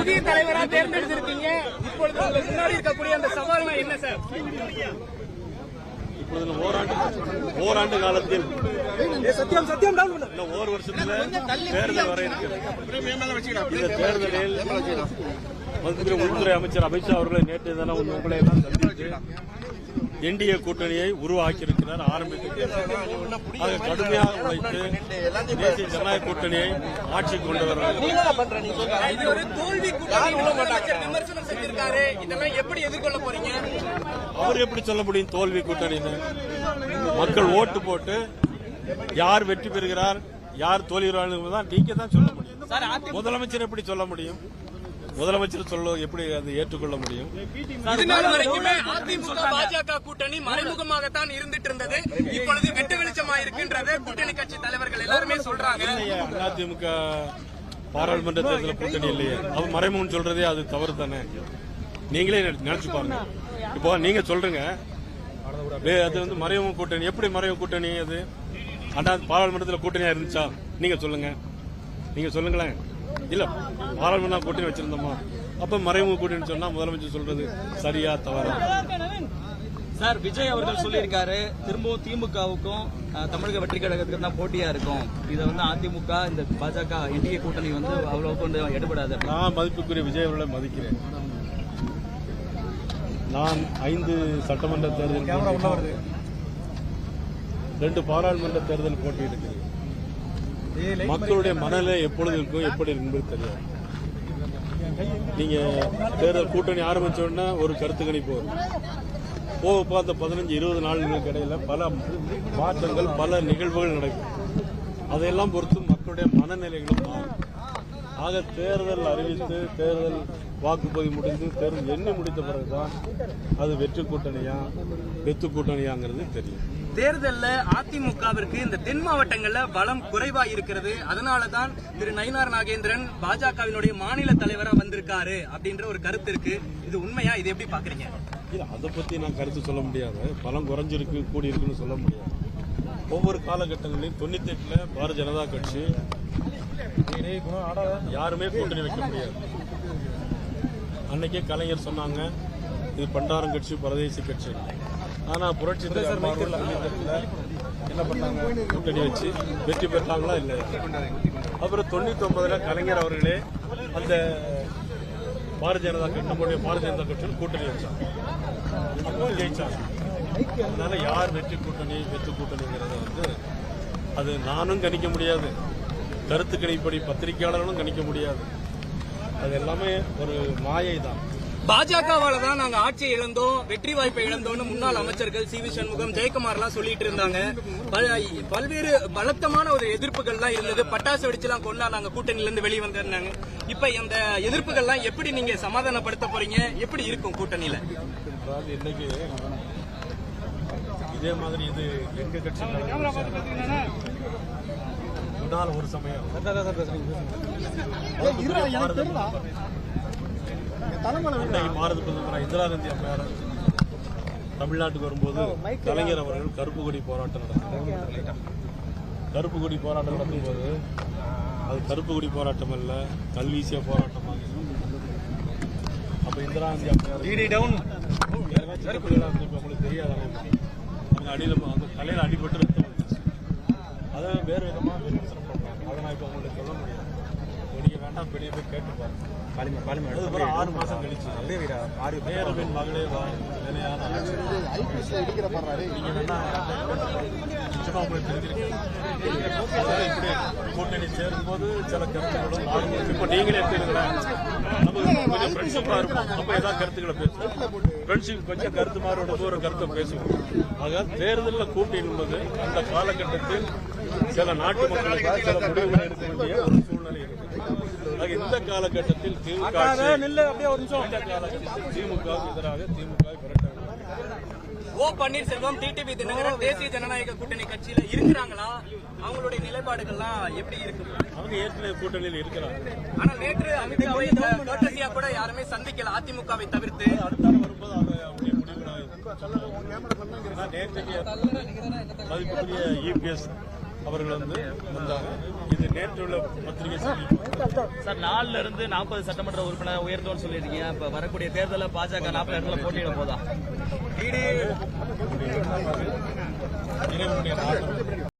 புதிய தலைவரா தேர்ந்தெடுத்திருக்கீங்க. இப்பொழுது முன்னாடி இருக்கக்கூடிய அந்த சவால்கள் என்ன சார்? இப்பொழுது ஓராண்டு ஓராண்டு காலத்தில் சத்தியம் சத்தியம் ஓர் வருஷத்துல தேர்தல் வர இருக்கிறது இந்த தேர்தலில் மத்திய உள்துறை அமைச்சர் அமித்ஷா அவர்களை நேற்று தினம் உங்களை எல்லாம் சந்தித்து என்டிஏ கூட்டணியை உருவாக்கியிருக்கிறார் ஆரம்பித்திருக்கிறார். ஆக கடுமையாக உழைத்து தேசிய ஜனநாயக கூட்டணியை ஆட்சிக்கு கொண்டு வர வேண்டும். இது ஒரு தோல்வி கூட்டணி முதலமைச்சர் விமர்சனம் செஞ்சிருக்காரு. இதெல்லாம் எப்படி எதிர்கொள்ள போறீங்க? அவர் எப்படி சொல்ல முடியும் தோல்வி கூட்டணின்னு? மக்கள் ஓட்டு போட்டு யார் வெற்றி பெறுகிறார் யார் தோல்விகிறார்கள் தான் நீங்க தான் சொல்ல முடியும். முதலமைச்சர் எப்படி சொல்ல முடியும்? முதலமைச்சர் சொல்ல எப்படி அதை ஏற்றுக்கொள்ள முடியும்? இது நாள் வரைக்குமே அதிமுக பாஜக கூட்டணி மறைமுகமாகத்தான் இருந்துட்டு இருந்தது. இப்பொழுது வெட்டு வெளிச்சமா இருக்கின்றது. கூட்டணி கட்சி தலைவர்கள் எல்லாருமே சொல்றாங்க. அதிமுக பாராளுமன்ற தேர்தல் கூட்டணி இல்லையே. அவர் மறைமுகம் சொல்றதே அது தவறு தானே நீங்களே நினைச்சு பாருங்க. இப்போ நீங்க சொல்றீங்க அது வந்து மறைமுக கூட்டணி. எப்படி மறைமுக கூட்டணி அது? அண்ணா பாராளுமன்றத்தில் கூட்டணியா இருந்துச்சா? நீங்க சொல்லுங்க. நீங்க சொல்லுங்களேன். இல்ல பாராளுமன்ற கூட்டணி வச்சிருந்தோமா? அப்ப மறைமுக கூட்டணி சொன்னா முதலமைச்சர் சொல்றது சரியா தவறா? சார் விஜய் அவர்கள் சொல்லியிருக்காரு திரும்பவும் திமுகவுக்கும் தமிழக வெற்றி கழகத்துக்கு தான் போட்டியா இருக்கும். இதை வந்து அதிமுக இந்த பாஜக என்டிஏ கூட்டணி வந்து அவ்வளவு கொண்டு எடுபடாது. நான் மதிப்புக்குரிய விஜய் அவர்களை மதிக்கிறேன். நான் ஐந்து சட்டமன்ற தேர்தல் ரெண்டு பாராளுமன்ற தேர்தல் போட்டியிடுகிறேன். மக்களுடைய மனநிலை எப்பொழுது இருக்கும் எப்படி என்பது தெரியாது. நீங்க தேர்தல் கூட்டணி ஆரம்பிச்ச உடனே ஒரு கருத்து கணிப்பு வரும். போக பார்த்த பதினஞ்சு இருபது நாள்களுக்கு இடையில பல மாற்றங்கள் பல நிகழ்வுகள் நடக்கும். அதையெல்லாம் பொறுத்து மக்களுடைய மனநிலைகளும் மாறும். ஆக தேர்தல் அறிவித்து தேர்தல் வாக்குப்பதிவு முடிந்து தேர்தல் எண்ணி முடித்த பிறகுதான் அது வெற்றி கூட்டணியா வெத்து கூட்டணியாங்கிறது தெரியும். தேர்தலில் அதிமுகவிற்கு இந்த தென் மாவட்டங்களில் பலம் குறைவா இருக்கிறது அதனால தான் திரு நயினார் நாகேந்திரன் பாஜகவினுடைய மாநில தலைவராக வந்திருக்காரு அப்படின்ற ஒரு கருத்து இருக்கு. இது உண்மையா? இது எப்படி பாக்குறீங்க? இல்ல அதை பத்தி நான் கருத்து சொல்ல முடியாது. பலம் குறைஞ்சிருக்கு கூடி இருக்குன்னு சொல்ல முடியாது. ஒவ்வொரு காலகட்டங்களிலும் தொண்ணூத்தி எட்டுல பாரதிய ஜனதா கட்சி யாருமே கூட்டணி வைக்க முடியாது. அன்னைக்கே கலைஞர் சொன்னாங்க இது பண்டாரம் கட்சி பரதேசி கட்சி. ஆனா புரட்சி என்ன பண்ணாங்க? கூட்டணி வச்சு வெற்றி பெற்றாங்களா இல்லையா அப்புறம் தொண்ணூத்தி ஒன்பதுல கலைஞர் அவர்களே அந்த பாரதிய ஜனதா கட்சி நம்முடைய பாரதிய ஜனதா கட்சியில் கூட்டணி வச்சாங்க. அப்போ ஜெயிச்சாங்க. அதனால யார் வெற்றி கூட்டணி வெற்றி கூட்டணிங்கிறத வந்து அது நானும் கணிக்க முடியாது. கருத்து கணிப்படி பத்திரிகையாளர்களும் கணிக்க முடியாது. அது எல்லாமே ஒரு மாயை தான் பாஜகவால தான் நாங்க ஆட்சியை இழந்தோம் வெற்றி வாய்ப்பை இழந்தோம்னு முன்னாள் அமைச்சர்கள் சி வி சண்முகம் ஜெயக்குமார் எல்லாம் சொல்லிட்டு இருந்தாங்க. பல- பல்வேறு பலத்தமான ஒரு எதிர்ப்புகள் எல்லாம் இருந்தது. பட்டாசு வெடிச்சுலாம் கொண்டா நாங்க கூட்டணியில இருந்து வெளியே வந்திருந்தாங்க. இப்ப இந்த எதிர்ப்புகள்லாம் எப்படி நீங்க சமாதானப்படுத்த போறீங்க? எப்படி இருக்கும் கூட்டணியில? இன்னைக்கு இதே மாதிரி இது எங்க கட்சி முன்னால் ஒரு சமயம். பாரத பிரதமர் இந்திரா காந்தி அம்மையார் தமிழ்நாட்டுக்கு வரும்போது கலைஞர் அவர்கள் கருப்பு கொடி போராட்டம் நடத்தினார். கருப்பு கொடி போராட்டம் நடத்தும்போது அது கருப்பு கொடி போராட்டம் அல்ல கல்வீசிய போராட்டமாக அப்ப இந்திரா காந்தி அம்மையார் டவுன் உங்களுக்கு தெரியாது அவங்க அடியில் அந்த தலையில அடிபட்டு ரத்தம் அதை வேறு விதமா விமர்சனம் அதை நான் இப்போ உங்களுக்கு சொல்ல முடியாது. நீங்க வேண்டாம் பெரிய போய் கேட்டு பாருங்க அதுக்கப்புறம் ஆறு மாசம் கழிச்சு. ஆறு பேரவின் மகளே வா நிலையான ஆட்சி. நீங்க வேணா நிச்சயமா உங்களுக்கு தெரிஞ்சிருக்கீங்க அதாவது இப்படி கூட்டணி சேரும்போது சில கருத்துக்களும். இப்ப நீங்களே எடுத்துக்கிறேன் நமக்கு கொஞ்சம் ஃப்ரெண்ட்ஷிப்பா இருக்கும் அப்ப ஏதாவது கருத்துக்களை பேசுவோம். ஃப்ரெண்ட்ஷிப் கொஞ்சம் கருத்து ஒரு கருத்தை பேசுவோம். ஆக தேர்தலில் கூட்டணி என்பது அந்த காலகட்டத்தில் சில நாட்டு மக்களுக்காக சில முடிவுகள் எடுக்க வேண்டிய ஒரு சூழ்நிலை இருக்கு இந்த காலகட்டத்தில் திமுக திமுகவுக்கு எதிராக திமுக விரட்ட வேண்டும். ஓ பன்னீர்செல்வம் டிடிவி தினகரன் தேசிய ஜனநாயக கூட்டணி கட்சியில இருக்கிறாங்களா அவங்களுடைய நிலைப்பாடுகள்லாம் எப்படி இருக்கு அவங்க ஏற்கனவே கூட்டணியில் இருக்கிறாங்க ஆனா நேற்று அமித்ஷாவை கோட்டசியா கூட யாருமே சந்திக்கல அதிமுகவை தவிர்த்து அடுத்தால வரும்போது சொல்லலாம். ஆனா நேற்றைக்கு மதிப்புக்குரிய இபிஎஸ் அவர்கள் வந்து வந்தாங்க. இது நேற்று உள்ள பத்திரிகை சார் நாலுல இருந்து நாற்பது சட்டமன்ற உறுப்பினர் உயர்த்தோம்னு சொல்லியிருக்கீங்க. இப்ப வரக்கூடிய தேர்தலில் பாஜக நாற்பது இடத்துல போட்டியிட போதா? இறைவனுடைய